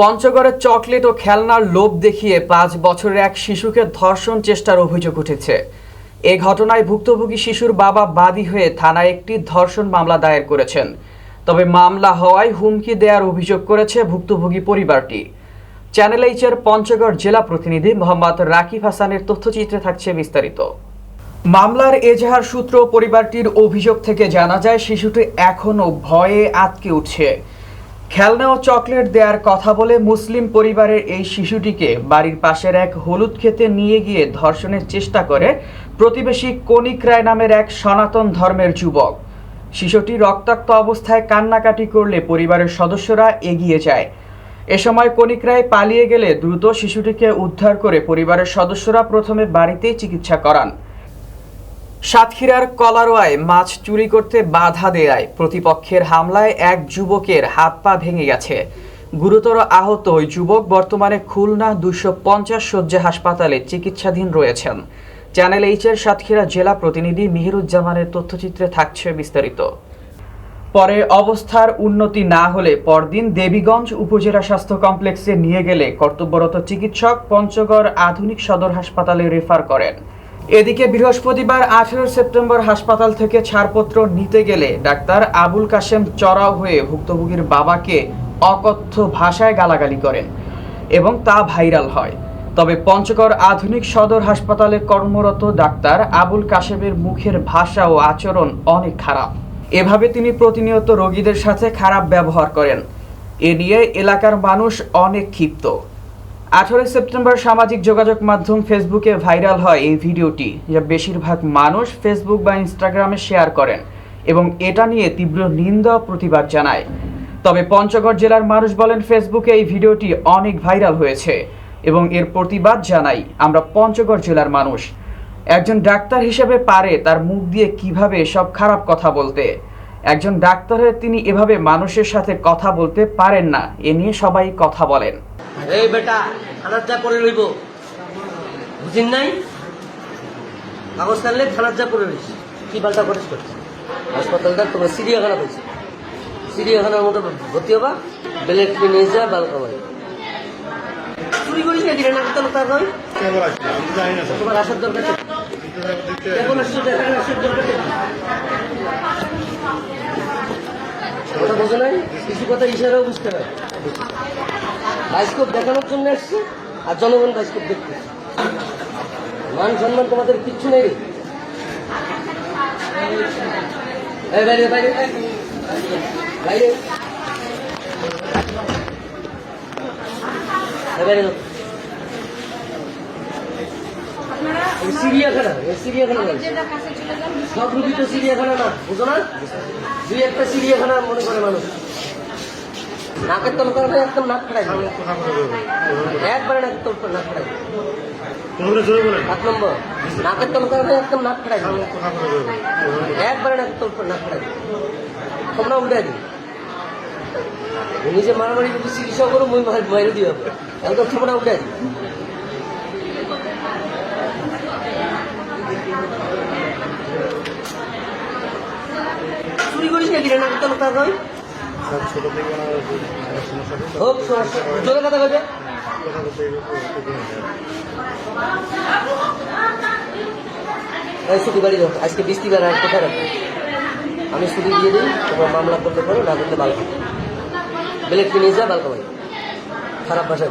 পঞ্চগড়ে চকলেট ও খেলনার লোভ দেখিয়ে পাঁচ বছরের এক শিশুকে ধর্ষণ চেষ্টার অভিযোগ উঠেছে। এ ঘটনায় ভুক্তভোগী শিশুর বাবা বাদী হয়ে থানায় একটি ধর্ষণ মামলা দায়ের করেছেন। তবে মামলা হওয়ায় হুমকি দেওয়ার অভিযোগ করেছে ভুক্তভোগী পরিবারটি। চ্যানেল এইচের পঞ্চগড় জেলা প্রতিনিধি মোহাম্মদ রাকিব হাসানের তথ্যচিত্রে থাকছে বিস্তারিত। মামলার এজাহার সূত্র পরিবারটির অভিযোগ থেকে জানা যায়, শিশুটি এখনও ভয়ে আটকে উঠছে। খেলনা ও চকলেট দেওয়ার কথা বলে মুসলিম পরিবারের এই শিশুটিকে বাড়ির পাশের এক হলুদ খেতে নিয়ে গিয়ে ধর্ষণের চেষ্টা করে প্রতিবেশী কনিক রায় নামের এক সনাতন ধর্মের যুবক। শিশুটি রক্তাক্ত অবস্থায় কান্নাকাটি করলে পরিবারের সদস্যরা এগিয়ে যায়। এ সময় কনিক রায় পালিয়ে গেলে দ্রুত শিশুটিকে উদ্ধার করে পরিবারের সদস্যরা প্রথমে বাড়িতেই চিকিৎসা করান। সাতক্ষীরার কলারোয়ায় মাছ চুরি করতে বাধা দেয় প্রতিপক্ষের হামলায় এক যুবকের হাত পা ভেঙে গেছে। গুরুতর আহত ওই যুবক বর্তমানে খুলনা দুশো পঞ্চাশ শয্যা হাসপাতালে চিকিৎসাধীন রয়েছেন। চ্যানেল এইচের সাতক্ষীরা জেলা প্রতিনিধি মিহিরুজ্জামানের তথ্যচিত্রে থাকছে বিস্তারিত। পরে অবস্থার উন্নতি না হলে পরদিন দেবীগঞ্জ উপজেলা স্বাস্থ্য কমপ্লেক্সে নিয়ে গেলে কর্তব্যরত চিকিৎসক পঞ্চগড় আধুনিক সদর হাসপাতালে রেফার করেন। এদিকে বৃহস্পতিবার আঠেরো সেপ্টেম্বর হাসপাতাল থেকে ছাড়পত্র নিতে গেলে ডাক্তার আবুল কাশেম চড়াও হয়ে ভুক্তভোগীর বাবাকে অকথ্য ভাষায় গালাগালি করেন এবং তা ভাইরাল হয়। তবে পঞ্চগড় আধুনিক সদর হাসপাতালে কর্মরত ডাক্তার আবুল কাশেমের মুখের ভাষা ও আচরণ অনেক খারাপ। এভাবে তিনি প্রতিনিয়ত রোগীদের সাথে খারাপ ব্যবহার করেন। এ নিয়ে এলাকার মানুষ অনেক ক্ষিপ্ত। আঠারোই সেপ্টেম্বর সামাজিক যোগাযোগ মাধ্যম ফেসবুকে ভাইরাল হয় এই ভিডিওটি, যা বেশিরভাগ মানুষ ফেসবুক বা ইনস্টাগ্রামে শেয়ার করেন এবং এটা নিয়ে তীব্র নিন্দা প্রতিবাদ জানায়। তবে পঞ্চগড় জেলার মানুষ বলেন, ফেসবুকে এই ভিডিওটি অনেক ভাইরাল হয়েছে এবং এর প্রতিবাদ জানাই আমরা পঞ্চগড় জেলার মানুষ। একজন ডাক্তার হিসেবে পারে তার মুখ দিয়ে কীভাবে সব খারাপ কথা বলতে। একজন ডাক্তার হয়ে তিনি এভাবে মানুষের সাথে কথা বলতে পারেন না, এ নিয়ে সবাই কথা বলেন। এই বেটা থানার যা করে রইব বুঝিন নাই? কাগজ কানলে থানার যা করে রইস কি পাল্টা করিস করছিস হাসপাতালটা তোমরা চিড়িয়াখানা পেয়েছি চিড়িয়াখানার মতো ভর্তি হবা বেলেট নিয়ে যা বাল কামাই চুরি করিস না দিলে তাহলে তার নয়? না তোমার আসার দরকার নেই। কিন্তু এখন আসছো এখন আসার দরকার কথা বোঝো নাই? কিছু কথা ইশারাও বুঝতে পারে। বাইস্কোপ দেখানোর জন্য এসছে, আর জনগণ বাইস্কোপ দেখতে মান সম্মান তোমাদের কিচ্ছু নেই। বাইরে সব রুগী তো না, বুঝো না? দুই একটা চিড়িয়াখানা মনে করে মানুষ। নাকের তল করে একদম নাক ফেরাই একবারে নাকের তল করে নাক ফেরাই সাত নম্বর। নাকের তল করে একদম নাক ফেরাই একবারে নাকের তল করে নাক ফেরাই তোমরা দিই নিজে মারামারি যদি চিকিৎসা করো মই দিয়ে হবে একদম তোমরা উঠে দিই চুরি করিস নাকি রে নাকের তল হোক আজকে বৃষ্টিবার আর কোথায় রাখব? আমি ছুটি দিয়ে দিই তোমার মামলা করতে পারো, না করতে বালকা বেলেট কিনে যা বালকা ভাই খারাপ ভাষা